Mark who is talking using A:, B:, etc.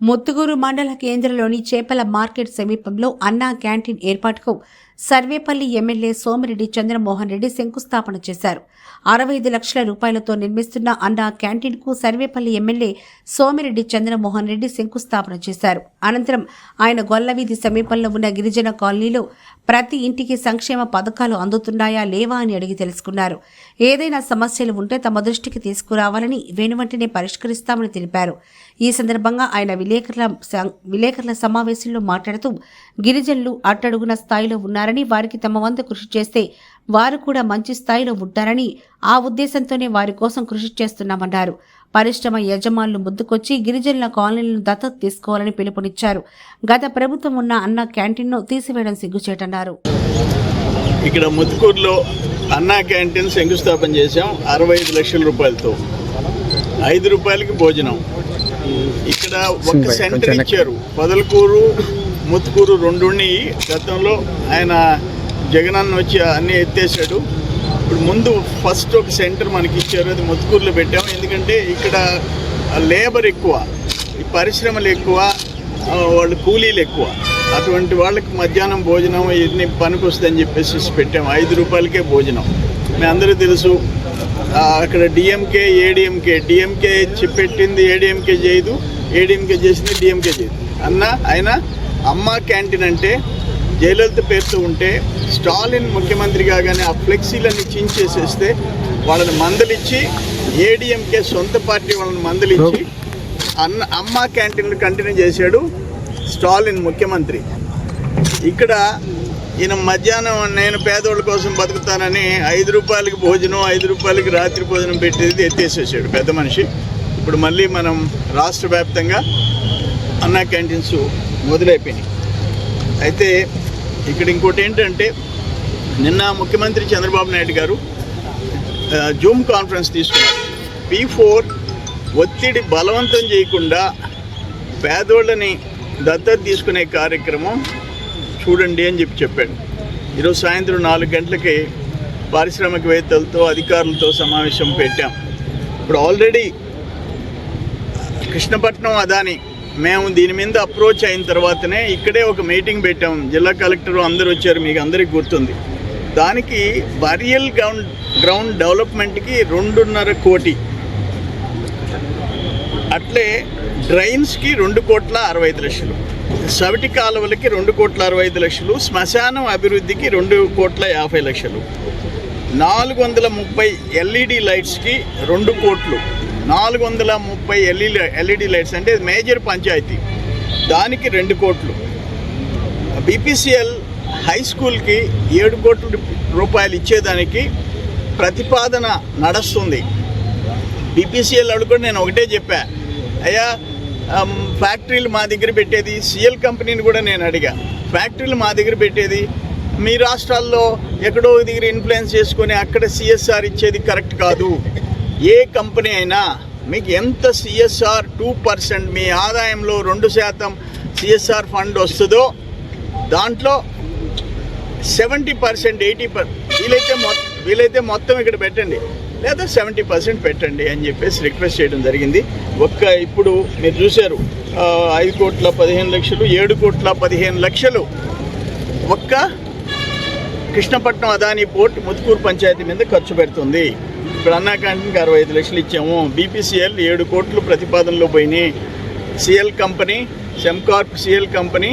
A: ముత్తుగూరు మండల కేంద్రంలోని చేపల మార్కెట్ సమీపంలో అన్నా క్యాంటీన్ ఏర్పాటుకు సర్వేపల్లి ఎమ్మెల్యే సోమిరెడ్డి చంద్రమోహన్ రెడ్డి శంకుస్థాపన చేశారు. అరవై ఐదు లక్షల రూపాయలతో నిర్మిస్తున్న అన్నా క్యాంటీన్కు సర్వేపల్లి ఎమ్మెల్యే సోమిరెడ్డి చంద్రమోహన్ రెడ్డి శంకుస్థాపన చేశారు. అనంతరం ఆయన గొల్లవీధి సమీపంలో ఉన్న గిరిజన కాలనీలో ప్రతి ఇంటికి సంక్షేమ పథకాలు అందుతున్నాయా లేవా అని అడిగి తెలుసుకున్నారు. ఏదైనా సమస్యలు ఉంటే తమ దృష్టికి తీసుకురావాలని వెనువెంటనే పరిష్కరిస్తామని తెలిపారు. ఈ సందర్భంగా ఆయన విలేకరుల విలేకరుల సమావేశంలో మాట్లాడుతూ గిరిజనులు అట్టడుగున స్థాయిలో ఉన్నారని వారికి తమ వంతు కృషి చేస్తే వారు కూడా మంచి స్థాయిలో ఉంటారని ఆ ఉద్దేశంతోనే వారి కోసం కృషి చేస్తున్నామన్నారు. పరిశ్రమ యజమానులు ముందుకొచ్చి గిరిజనుల కాలనీలను దత్తత తీసుకోవాలని పిలుపునిచ్చారు. గత ప్రభుత్వం ఉన్న అన్న క్యాంటీన్ను తీసివేయడం సిగ్గుచేటన్నారు.
B: ఇక్కడ ముత్తుకూరులో అన్నా క్యాంటీన్ శంకుస్థాపన చేశాం. అరవై ఐదు లక్షల రూపాయలతో. ఐదు రూపాయలకి భోజనం. ఇక్కడ ఒక సెంటర్ ఇచ్చారు. పొదలకూరు ముత్తుకూరు రెండు ఉన్నాయి. గతంలో ఆయన జగనన్న వచ్చి అన్నీ ఎత్తేసాడు ఇప్పుడు ముందు ఫస్ట్ ఒక సెంటర్ మనకి ఇచ్చారు అది ముత్తుకూరులో పెట్టాం. ఎందుకంటే ఇక్కడ లేబర్ ఎక్కువ ఈ పరిశ్రమలు ఎక్కువ వాళ్ళు కూలీలు ఎక్కువ. అటువంటి వాళ్ళకి మధ్యాహ్నం భోజనం ఇన్ని పనికి వస్తుందని చెప్పేసి పెట్టాం. ఐదు రూపాయలకే భోజనం. మీ అందరూ తెలుసు అక్కడ డిఎంకే ఏడిఎంకే డిఎంకే పెట్టింది ఏడిఎంకే చేయదు. ఏడిఎంకే చేసింది డిఎంకే చేయదు. అన్న ఆయన అమ్మ క్యాంటీన్ అంటే జయలలిత పేరుతో ఉంటే స్టాలిన్ ముఖ్యమంత్రి కాగానే ఆ ఫ్లెక్సీలన్నీ చించేసేస్తే వాళ్ళని మందలిచ్చి ఏడిఎంకే సొంత పార్టీ వాళ్ళని మందలిచ్చి అన్న అమ్మ క్యాంటీన్లు కంటిన్యూ చేశాడు స్టాలిన్ ముఖ్యమంత్రి. ఇక్కడ ఈయన మధ్యాహ్నం నేను పేదోళ్ళ కోసం బతుకుతానని ఐదు రూపాయలకి భోజనం ఐదు రూపాయలకి రాత్రి భోజనం పెట్టేది ఎత్తేసేసాడు పెద్ద మనిషి. ఇప్పుడు మళ్ళీ మనం రాష్ట్ర వ్యాప్తంగా అన్నా క్యాంటీన్స్ మొదలైపోయినాయి. అయితే ఇక్కడ ఇంకోటి ఏంటంటే నిన్న ముఖ్యమంత్రి చంద్రబాబు నాయుడు గారు జూమ్ కాన్ఫరెన్స్ తీసుకున్నారు. పీ ఫోర్ ఒత్తిడి బలవంతం చేయకుండా పేదోళ్ళని దత్తత తీసుకునే కార్యక్రమం చూడండి అని చెప్పి చెప్పాడు. ఈరోజు సాయంత్రం నాలుగు గంటలకి పారిశ్రామికవేత్తలతో అధికారులతో సమావేశం పెట్టాం. ఇప్పుడు ఆల్రెడీ కృష్ణపట్నం అదాని మేము దీని మీద అప్రోచ్ అయిన తర్వాతనే ఇక్కడే ఒక మీటింగ్ పెట్టాం. జిల్లా కలెక్టర్ అందరూ వచ్చారు మీకు అందరికీ గుర్తుంది. దానికి బరియల్ గ్రౌండ్ గ్రౌండ్ డెవలప్మెంట్కి రెండున్నర కోటి అట్లే డ్రైన్స్కి రెండు కోట్ల అరవై ఐదు లక్షలు సవిటి కాలువలకి రెండు కోట్ల అరవై ఐదు లక్షలు శ్మశానం అభివృద్ధికి రెండు కోట్ల యాభై లక్షలు. నాలుగు వందల ముప్పై ఎల్ఈడి లైట్స్కి రెండు కోట్లు నాలుగు వందల ముప్పై ఎల్ఈ ఎల్ఈడి లైట్స్ అంటే మేజర్ పంచాయతీ దానికి రెండు కోట్లు. బీపీసీఎల్ హై స్కూల్కి ఏడు కోట్ల రూపాయలు ఇచ్చేదానికి ప్రతిపాదన నడుస్తుంది. బీపీసీఎల్ వాళ్ళు నేను ఒకటే చెప్పాను అయ్యా ఫ్యాక్టరీలు మా దగ్గర పెట్టేది సిఎల్ కంపెనీని కూడా నేను అడిగా. ఫ్యాక్టరీలు మా దగ్గర పెట్టేది మీ రాష్ట్రాల్లో ఎక్కడో దగ్గర ఇన్ఫ్లుయెన్స్ చేసుకొని అక్కడ సిఎస్ఆర్ ఇచ్చేది కరెక్ట్ కాదు. ఏ కంపెనీ అయినా మీకు ఎంత సిఎస్ఆర్ టూ పర్సెంట్ మీ ఆదాయంలో రెండు శాతం సిఎస్ఆర్ ఫండ్ వస్తుందో దాంట్లో సెవెంటీ పర్సెంట్ ఎయిటీ పర్ వీలైతే మొత్తం వీలైతే మొత్తం ఇక్కడ పెట్టండి. లేదా సెవెంటీ పర్సెంట్ పెట్టండి అని చెప్పేసి రిక్వెస్ట్ చేయడం జరిగింది. ఒక్క ఇప్పుడు మీరు చూశారు ఐదు కోట్ల పదిహేను లక్షలు ఏడు కోట్ల పదిహేను లక్షలు ఒక్క కృష్ణపట్నం అదానీ పోర్ట్ ముత్కూరు పంచాయతీ మీద ఖర్చు పెడుతుంది. ఇప్పుడు అన్నా క్యాంటీన్కి అరవై ఐదు లక్షలు ఇచ్చాము. బీపీసీఎల్ ఏడు కోట్లు ప్రతిపాదనలో పోయినాయి. CL company Sembcorp CL company